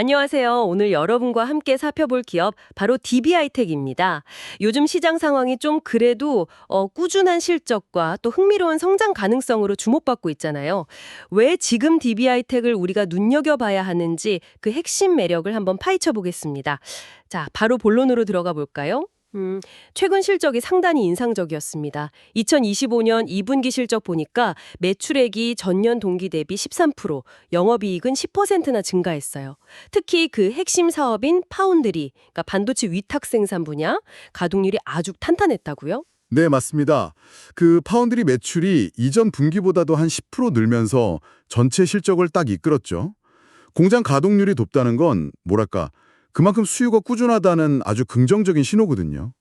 안녕하세요. 오늘 여러분과 함께 살펴볼 기업 바로 DB하이텍입니다. 요즘 시장 상황이 좀 그래도 어, 꾸준한 실적과 또 흥미로운 성장 가능성으로 주목받고 있잖아요. 왜 지금 DB하이텍을 우리가 눈여겨봐야 하는지 그 핵심 매력을 한번 파헤쳐 보겠습니다. 자, 바로 본론으로 들어가 볼까요? 음, 최근 실적이 상당히 인상적이었습니다. 2025년 2분기 실적 보니까 매출액이 전년 동기 대비 13%, 영업이익은 10%나 증가했어요. 특히 그 핵심 사업인 파운드리, 그러니까 반도체 위탁 생산 분야, 가동률이 아주 탄탄했다고요? 네, 맞습니다. 그 파운드리 매출이 이전 분기보다도 한 10% 늘면서 전체 실적을 딱 이끌었죠. 공장 가동률이 높다는 건 뭐랄까 그만큼 수요가 꾸준하다는 아주 긍정적인 신호거든요.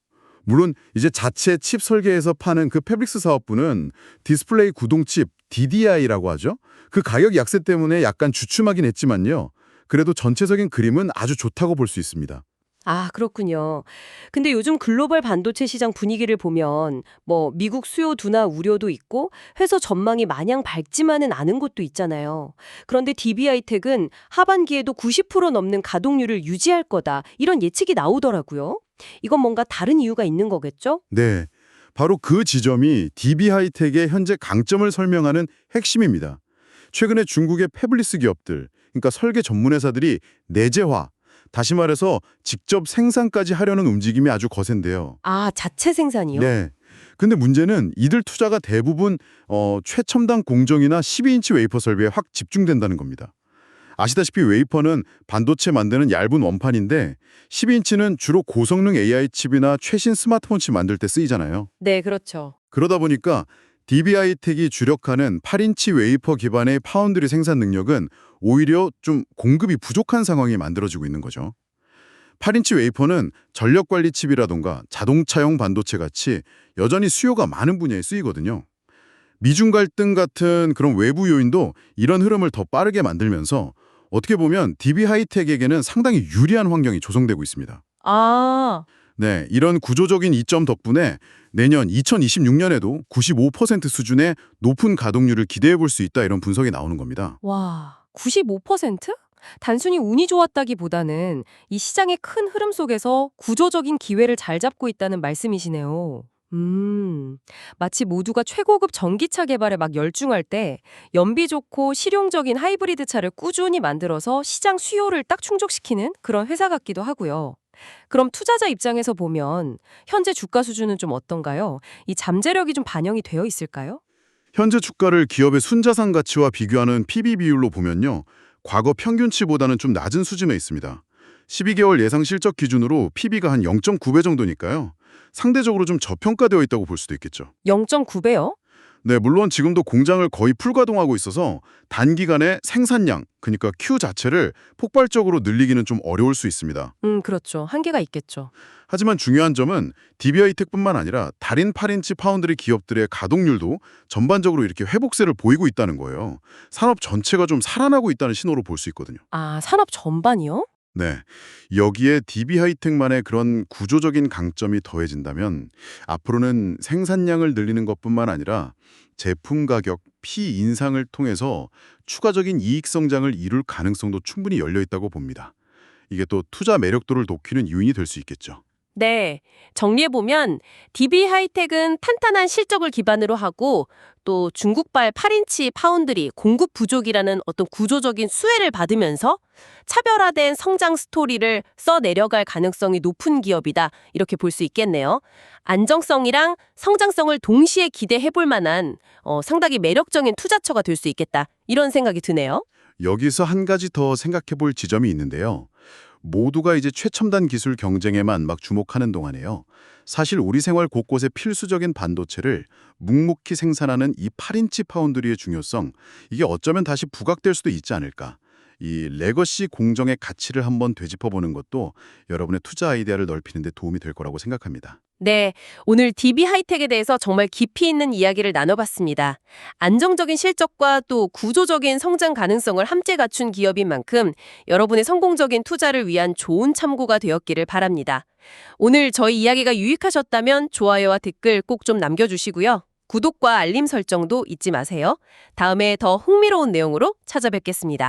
물론 이제 자체 칩 설계에서 파는 그 패브릭스 사업부는 디스플레이 구동칩 DDI라고 하죠. 그 가격 약세 때문에 약간 주춤하긴 했지만요. 그래도 전체적인 그림은 아주 좋다고 볼 수 있습니다. 아, 그렇군요. 근데 요즘 글로벌 반도체 시장 분위기를 보면 뭐 미국 수요 둔화 우려도 있고 회사 전망이 마냥 밝지만은 않은 곳도 있잖아요. 그런데 DB하이텍은 하반기에도 90% 넘는 가동률을 유지할 거다. 이런 예측이 나오더라고요. 이건 뭔가 다른 이유가 있는 거겠죠? 네, 바로 그 지점이 DB하이텍의 현재 강점을 설명하는 핵심입니다. 최근에 중국의 패블리스 기업들, 그러니까 설계 전문 회사들이 내재화, 다시 말해서 직접 생산까지 하려는 움직임이 아주 거센데요. 아, 자체 생산이요? 네. 근데 문제는 이들 투자가 대부분 어, 최첨단 공정이나 12인치 웨이퍼 설비에 확 집중된다는 겁니다. 아시다시피 웨이퍼는 반도체 만드는 얇은 원판인데 12인치는 주로 고성능 AI 칩이나 최신 스마트폰 칩 만들 때 쓰이잖아요. 네, 그렇죠. 그러다 보니까 DB하이텍이 주력하는 8인치 웨이퍼 기반의 파운드리 생산 능력은 오히려 좀 공급이 부족한 상황이 만들어지고 있는 거죠. 8인치 웨이퍼는 전력관리 칩이라던가 자동차용 반도체 같이 여전히 수요가 많은 분야에 쓰이거든요. 미중 갈등 같은 그런 외부 요인도 이런 흐름을 더 빠르게 만들면서 어떻게 보면 DB하이텍에게는 상당히 유리한 환경이 조성되고 있습니다. 아, 네, 이런 구조적인 이점 덕분에 내년 2026년에도 95% 수준의 높은 가동률을 기대해 볼 수 있다 이런 분석이 나오는 겁니다. 와, 95%? 단순히 운이 좋았다기보다는 이 시장의 큰 흐름 속에서 구조적인 기회를 잘 잡고 있다는 말씀이시네요. 음, 마치 모두가 최고급 전기차 개발에 막 열중할 때 연비 좋고 실용적인 하이브리드 차를 꾸준히 만들어서 시장 수요를 딱 충족시키는 그런 회사 같기도 하고요. 그럼 투자자 입장에서 보면 현재 주가 수준은 좀 어떤가요? 이 잠재력이 좀 반영이 되어 있을까요? 현재 주가를 기업의 순자산 가치와 비교하는 PB 비율로 보면요. 과거 평균치보다는 좀 낮은 수준에 있습니다. 12개월 예상 실적 기준으로 PB가 한 0.9배 정도니까요. 상대적으로 좀 저평가되어 있다고 볼 수도 있겠죠. 0.9배요? 네, 물론 지금도 공장을 거의 풀가동하고 있어서 단기간에 생산량, 그러니까 Q 자체를 폭발적으로 늘리기는 좀 어려울 수 있습니다. 음, 그렇죠. 한계가 있겠죠. 하지만 중요한 점은 DB하이텍뿐만 아니라 달인 8인치 파운드리 기업들의 가동률도 전반적으로 이렇게 회복세를 보이고 있다는 거예요. 산업 전체가 좀 살아나고 있다는 신호로 볼 수 있거든요. 아, 산업 전반이요? 네. 여기에 DB하이텍만의 그런 구조적인 강점이 더해진다면 앞으로는 생산량을 늘리는 것뿐만 아니라 제품 가격, 피 인상을 통해서 추가적인 이익 성장을 이룰 가능성도 충분히 열려 있다고 봅니다. 이게 또 투자 매력도를 높이는 요인이 될 수 있겠죠. 네. 정리해보면 DB 하이텍은 탄탄한 실적을 기반으로 하고 또 중국발 8인치 파운드리 공급 부족이라는 어떤 구조적인 수혜를 받으면서 차별화된 성장 스토리를 써 내려갈 가능성이 높은 기업이다. 이렇게 볼 수 있겠네요. 안정성이랑 성장성을 동시에 기대해 볼 만한 어, 상당히 매력적인 투자처가 될 수 있겠다. 이런 생각이 드네요. 여기서 한 가지 더 생각해 볼 지점이 있는데요. 모두가 이제 최첨단 기술 경쟁에만 막 주목하는 동안에요. 사실 우리 생활 곳곳에 필수적인 반도체를 묵묵히 생산하는 이 8인치 파운드리의 중요성, 이게 어쩌면 다시 부각될 수도 있지 않을까. 이 레거시 공정의 가치를 한번 되짚어보는 것도 여러분의 투자 아이디어를 넓히는 데 도움이 될 거라고 생각합니다. 네, 오늘 DB 하이텍에 대해서 정말 깊이 있는 이야기를 나눠봤습니다. 안정적인 실적과 또 구조적인 성장 가능성을 함께 갖춘 기업인 만큼 여러분의 성공적인 투자를 위한 좋은 참고가 되었기를 바랍니다. 오늘 저희 이야기가 유익하셨다면 좋아요와 댓글 꼭 좀 남겨주시고요. 구독과 알림 설정도 잊지 마세요. 다음에 더 흥미로운 내용으로 찾아뵙겠습니다.